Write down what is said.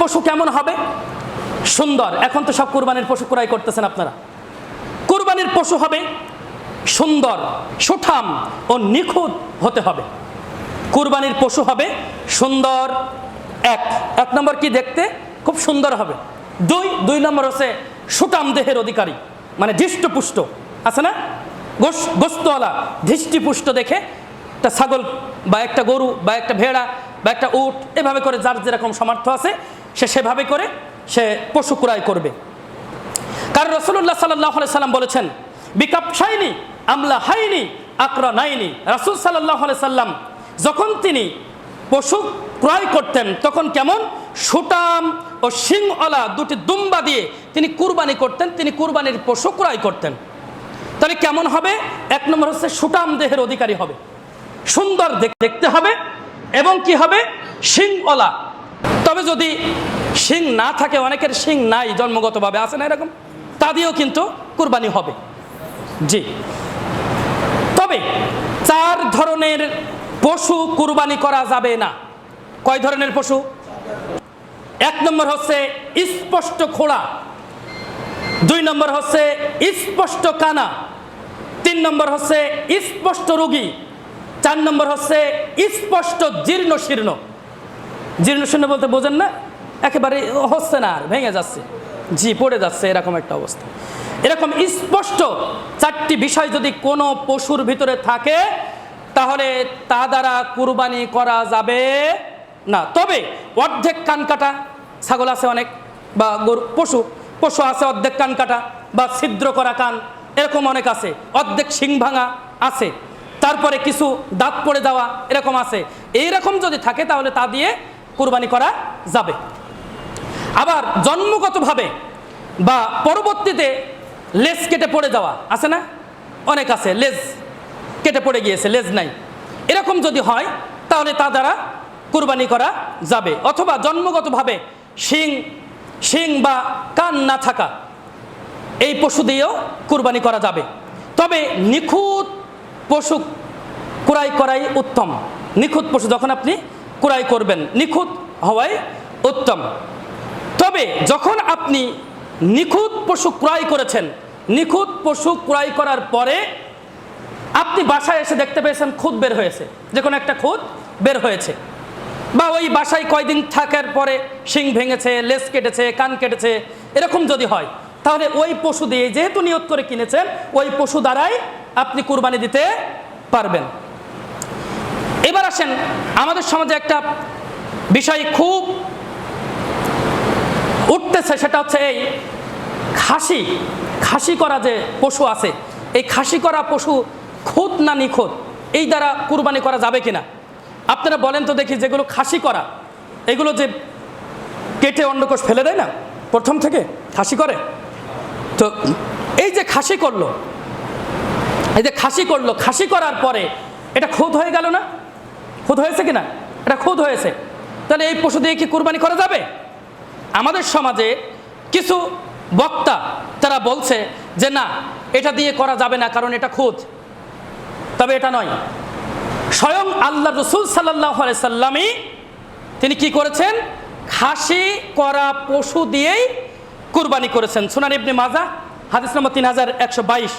পশু কেমন হবে? সুন্দর। এখন তো সব কুরবানির পশু ক্রয় করতেছেন আপনারা। কুরবানির পশু হবে সুন্দর, সুঠাম ও নিখুঁত হতে হবে। কুরবানির পশু হবে সুন্দর এক। এক নম্বর কি দেখতে? খুব সুন্দর হবে। দুই দুই নম্বর হচ্ছে সুটাম দেহের অধিকারী মানে ধৃষ্টপুষ্ট আছে না? গোস গোস্তওয়ালা ধৃষ্টিপুষ্ট দেখে একটা ছাগল বা একটা গরু বা একটা ভেড়া বা একটা উট এভাবে করে যার যেরকম সামর্থ্য আছে সে সেভাবে করে, সে পশু ক্রয় করবে। কারণ রসুল্লাহ সাল্লাহ সাল্লাম বলেছেন বিকাপ বিকাপসাইনি আমলা হাইনি আকরা নাইনি রাসুল সাল্লাহ সাল্লাম যখন তিনি পশু ক্রয় করতেন, তখন কেমন? সুটাম ও সিংওয়ালা দুটি দুম্বা দিয়ে তিনি কুরবানি করতেন, তিনি কুরবানির পশু ক্রয় করতেন। তাহলে কেমন হবে? এক নম্বর হচ্ছে সুটাম দেহের অধিকারী হবে। সুন্দর দেখতে হবে, এবং কি হবে? সিংওয়ালা তবে যদি শিং না থাকে, অনেকের শিং নাই জন্মগতভাবে, আছে না এরকম? তা দিয়েও কিন্তু কুরবানি হবে। জি। তবে চার ধরনের পশু কুরবানি করা যাবে না। কয় ধরনের পশু? এক নম্বর হচ্ছে স্পষ্ট খোড়া। দুই নম্বর হচ্ছে স্পষ্ট কানা। তিন নম্বর হচ্ছে স্পষ্ট রোগী। চার নম্বর হচ্ছে স্পষ্ট জীর্ণ শীর্ণ। জীর্ণ শীর্ণ বলতে বোঝেন না, একেবারে হচ্ছে না আর, ভেঙে যাচ্ছে। জি, পড়ে যাচ্ছে এরকম একটা অবস্থা। এরকম স্পষ্ট চারটি বিষয় যদি কোনো পশুর ভিতরে থাকে, তাহলে তা দ্বারা কুরবানি করা যাবে না। তবে অর্ধেক কান কাটা, ছাগল আছে অনেক, বা গরু, পশু পশু আছে অর্ধেক কান কাটা, বা ছিদ্র করা কান, এরকম অনেক আছে। অর্ধেক শিং ভাঙা আছে, তারপরে কিছু দাঁত পড়ে যাওয়া এরকম আছে। এইরকম যদি থাকে, তাহলে তা দিয়ে কুরবানি করা যাবে। আবার জন্মগতভাবে বা পরবর্তীতে লেজ কেটে পড়ে যাওয়া আছে না? অনেক আছে, লেজ কেটে পড়ে গিয়েছে, লেজ নাই। এরকম যদি হয়, তাহলে তা দ্বারা কুরবানি করা যাবে। অথবা জন্মগতভাবে শিং শিং বা কান না থাকা এই পশু দিয়েও কুরবানি করা যাবে। তবে নিখুঁত পশু কুরাই করাই উত্তম। নিখুঁত পশু যখন আপনি কুরাই করবেন, নিখুঁত হওয়াই উত্তম। তবে যখন আপনি নিখুঁত পশু ক্রয় করেছেন, নিখুঁত পশু ক্রয় করার পরে আপনি বাসায় এসে দেখতে পেয়েছেন খুদ বের হয়েছে যে কোনো একটা খুদ বের হয়েছে। বা ওই বাসায় কয়দিন থাকার পরে শিং ভেঙেছে, লেজ কেটেছে, কান কেটেছে, এরকম যদি হয়, তাহলে ওই পশু দিয়ে যেহেতু নিয়ত করে কিনেছেন, ওই পশু দ্বারাই আপনি কুরবানি দিতে পারবেন। এবার আসেন আমাদের সমাজে একটা বিষয় খুব উঠতেছে, সেটা হচ্ছে এই খাসি খাসি করা যে পশু আছে, এই খাসি করা পশু খুঁত না নিখুঁত, এই দ্বারা কুরবানি করা যাবে কিনা? আপনারা বলেন তো দেখি, যেগুলো খাসি করা, এগুলো যে কেটে অন্ডকোষ ফেলে দেয় না, প্রথম থেকে খাসি করে? তো এই যে খাসি করল, এই যে খাসি করল, খাসি করার পরে এটা খুদ হয়ে গেল না? খুদ হয়েছে কিনা? এটা খুদ হয়েছে। তাহলে এই পশু দিয়ে কি কুরবানি করা যাবে? আমাদের সমাজে কিছু বক্তা তারা বলছে যে, না, এটা দিয়ে করা যাবে না কারণ এটা খুদ। তবে এটা নয়। স্বয়ং আল্লাহ রসুল সাল্লাহ সাল্লামই তিনি কি করেছেন? খাসি করা পশু দিয়েই কুরবানি করেছেন। সুনান ইবনে মাজা, হাদিস নম্বর তিন হাজার একশো বাইশ।